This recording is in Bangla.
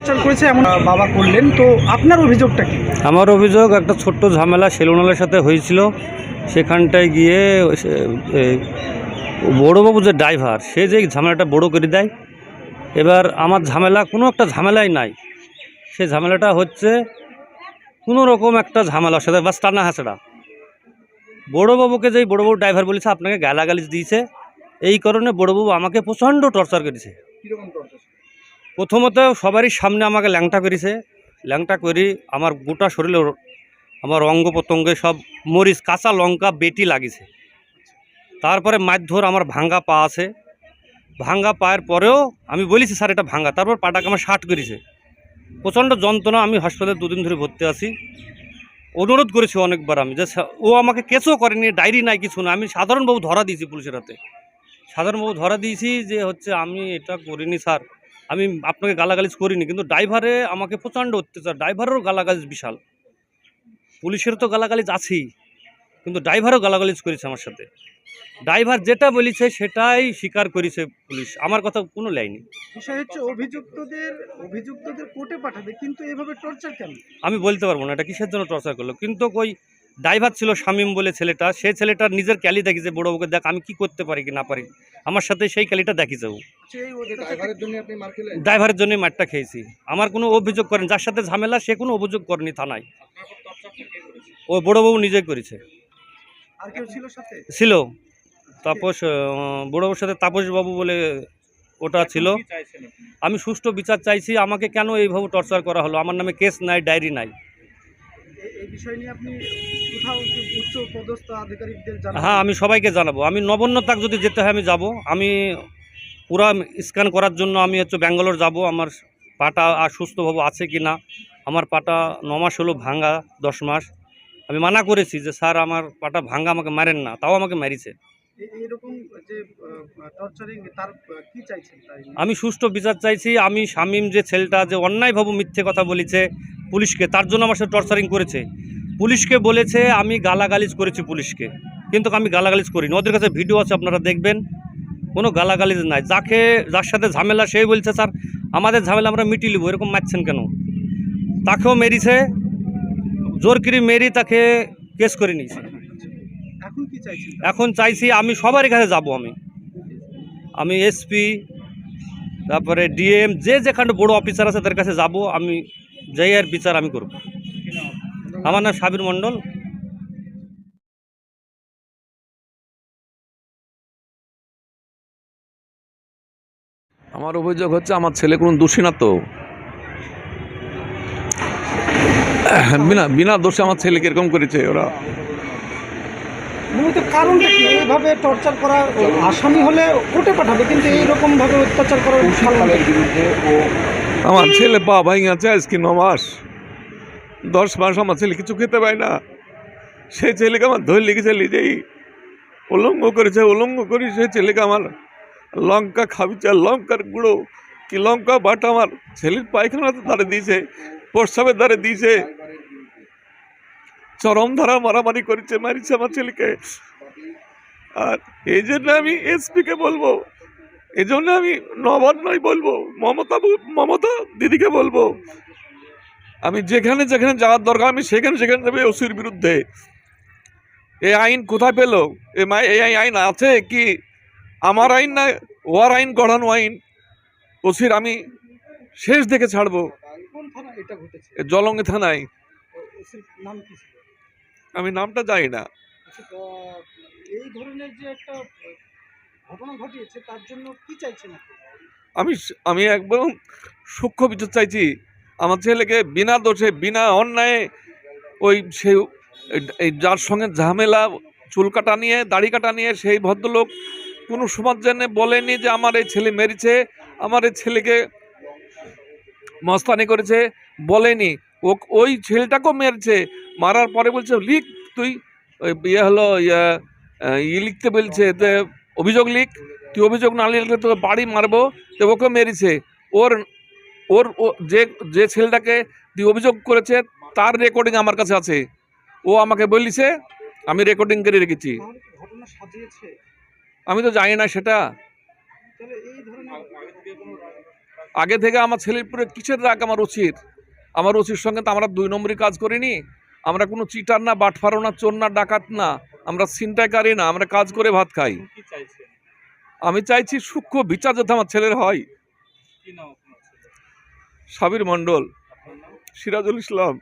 টর্চার করেছে এমন বাবা করলেন তো আপনার অভিযোগটা কি? আমার অভিযোগ একটা ছোট্ট ঝামেলা সেলুনালের সাথে হয়েছিল। সেখানটায় গিয়ে বড়োবাবু যে ড্রাইভার সে যে ঝামেলাটা বড় করে দেয় এবার আমার ঝামেলা কোনো একটা ঝামেলাই নাই। সে ঝামেলাটা হচ্ছে কোনো রকম একটা ঝামেলার সাথে বাস টানা হাসড়া। বড়োবাবুকে যেই বড়োবাবু ড্রাইভার বলেছে আপনাকে গালাগালিজ দিয়েছে এই কারণে বড়োবাবু আমাকে প্রচণ্ড টর্চার করেছে। কীরকম টর্চার? প্রথমত সবারই সামনে আমাকে ল্যাংটা করেছে। ল্যাংটা করি আমার গোটা শরীরে আমার অঙ্গ প্রত্যঙ্গে সব মরিচ, কাঁচা লঙ্কা, বেটি লাগিছে। তারপরে মারধর আমার ভাঙ্গা পা আছে। ভাঙ্গা পায়ের পরেও আমি বলেছি, স্যার, এটা ভাঙ্গা। তারপর পাটাকে আমার শার্ট করেছে। প্রচণ্ড যন্ত্রণা, আমি হাসপাতালে দুদিন ধরে ভর্তি আছি। অনুরোধ করেছি অনেকবার আমি যে ও আমাকে কেসও করেনি, ডায়েরি নাই, কিছু না আমি সাধারণবাবু ধরা দিয়েছি পুলিশের হাতে। সাধারণবাবু ধরা দিয়েছি যে, হচ্ছে আমি এটা করিনি, স্যার। আমি আপনাকে গালাগালিজ করিনি কিন্তু ড্রাইভারে আমাকে প্রচণ্ড অত্যাচার ড্রাইভারেরও গালাগালিজ বিশাল। পুলিশের তো গালাগালিজ আছেই কিন্তু ড্রাইভারও গালাগালিজ করেছে আমার সাথে। ড্রাইভার যেটা বলেছে সেটাই স্বীকার করেছে পুলিশ আমার কথা কোনো লাইনি বিষয় হচ্ছে অভিযুক্তদের অভিযুক্তদের কোর্টে পাঠাবে কিন্তু এভাবে টর্চার কেন? আমি বলতে পারব না এটা কিসের জন্য টর্চার করল? কিন্তু ওই ড্রাইভার ছিল শামীম বলে ছেলেটা সে ছেলেটার নিজের ক্যালি দেখিছে বড় বউকে দেখ আমি কি করতে পারি কি না পারি? আমার সাথে সেই ক্যালিটা দেখিছে ও। সেই ড্রাইভারের জন্য আপনি মার খেলেন? ড্রাইভারের জন্যই মারটা খেয়েছি। আমার কোনো অভিযোগ করেন যার সাথে ঝামেলা সে কোনো অভিযোগ করেনি থানায়। ও বড়োবাবু নিজেই করেছে। ছিল তাপস আহ, বড়োবাবুর সাথে তাপসবাবু বলে ওটা ছিল। আমি সুষ্ঠু বিচার চাইছি আমাকে কেন এইভাবে টর্চার করা হলো? আমার নামে কেস নাই ডায়েরি নাই। হ্যাঁ আমি সবাইকে জানাব। আমি নবন্ন তাক যদি যেতে হয় আমি যাব। আমি পুরা স্ক্যান করার জন্য আমি হচ্ছে ব্যাঙ্গালোর যাব। আমার পাটা আর সুস্থভাবে আছে কি না? আমার পাটা ন মাস হলো ভাঙ্গা, দশ মাস। আমি মানা করেছি যে, স্যার, আমার পাটা ভাঙ্গা, আমাকে মারেন না। তাও আমাকে মারিছে। আমি সুষ্ঠু বিচার চাইছি। আমি শামীম যে ছেলেটা যে অন্যায়ভাবে মিথ্যে কথা বলেছে পুলিশকে, তার জন্য আমার সাথে টর্চারিং করেছে। পুলিশকে বলেছে, আমি গালাগালিজ করেছি পুলিশকে। কিন্তু আমি গালাগালিজ করিনি। ওদের কাছে ভিডিও আছে, আপনারা দেখবেন। কোনো গালাগালিজ নাই। যাকে, যার সাথে ঝামেলা সেই বলছে, স্যার, আমাদের ঝামেলা আমরা মিটিয়ে নেব। এরকম মারছেন কেন? তাকেও মেরিছে। জোরকিরি মেরি তাকে কেস করে নিয়েছে। এখন কি চাইছেন? এখন চাইছি আমি সবারই কাছে যাব আমি। আমি এসপি তারপরে ডিএম যে যেখানে বড় অফিসার আছে তাদের কাছে যাব। আমি যাই আর বিচার আমি করব। আমার নাম সাবির মণ্ডল। আমার অভিযোগ হচ্ছে আমার ছেলে কোনো দোষী না তো? বিনা বিনা দোষে আমার ছেলেকে এরকম করেছে ওরা। মূলত কারণটা কি? এইভাবে টর্চার করা আসামি হলে কোর্টে পাঠাবে কিন্তু এইরকম ভাবে অত্যাচার করার কি? আমার ছেলে পা ভাঙে আছে আজকে ন মাস। দশ মাস আমার ছেলে কিছু খেতে পায় না। সেই ছেলেকে আমার ধরে লিখেছে নিজেই উলঙ্গ করেছে উলঙ্গ করি সেই ছেলেকে আমার লঙ্কা খাবিচা লঙ্কার গুঁড়ো কি লঙ্কা বাটা আমার ছেলের পায়খানাতে ধারে দিয়েছে প্রস্রাবের ধারে দিয়েছে। চরম ধারা মারামারি করেছে মারিছে আমার ছেলেকে। আর এই জন্য আমি এসপিকে বলব এই জন্য আমি নবান্নই বলব মমতা মমতা দিদিকে বলব আমি যেখানে যেখানে যাওয়ার দরকার আমি সেখানে সেখানে যাবে ওসির বিরুদ্ধে। এই আইন কোথায় পেল? এ মা এই আই- আইন আছে কি? আমার আইন না ওয়ার আইন গড়ানো আইন ওসির আমি শেষ দেখে ছাড়বো। জলঙ্গি থানায়। নাম কি আমি নামটা জানি না। আচ্ছা, এই ধরনের যে একটা ঘটনা ঘটিয়েছে তার জন্য কি চাইছেন আমি আমি একদম সূক্ষ্ম বিচার চাইছি। আমার ছেলেকে বিনা দোষে বিনা অন্যায়ে ওই সে যার সঙ্গে ঝামেলা চুল কাটা নিয়ে দাড়ি কাটা নিয়ে সেই ভদ্রলোক কোনো সমাজ জেনে বলেনি যে আমার এই ছেলে মেরেছে আমার এই ছেলেকে মস্তানি করেছে বলেনি। ও ওই ছেলেটাকেও মেরেছে। মারার পরে বলছে, লিখ তুই। ইয়ে হলো ইয়ে ই লিখতে বলছে যে অভিযোগ লিখ। তুই অভিযোগ না লিখলে তোকে বাড়ি মারবো তো ওকে মেরেছে। ওর ওর যে যে ছেলেটাকে তুই অভিযোগ করেছে, তার রেকর্ডিং আমার কাছে আছে। ও আমাকে বলিছে, আমি রেকর্ডিং করে রেখেছি। আমি তো জানি না সেটা। আগে থেকে আমার ছেলের উপরে কিসের রাগ আমার ওসির আমার ওসির সঙ্গে তো আমরা দুই নম্বরই কাজ করিনি। আমরা কোনো চিটার না বাটফারো না চোর না ডাকাত না আমরা ছিনতাইকারী না আমরা কাজ করে ভাত খাই। আমি চাইছি সূক্ষ্ম বিচার যাতে আমার ছেলের হয়। সাবির মণ্ডল সিরাজুল ইসলাম।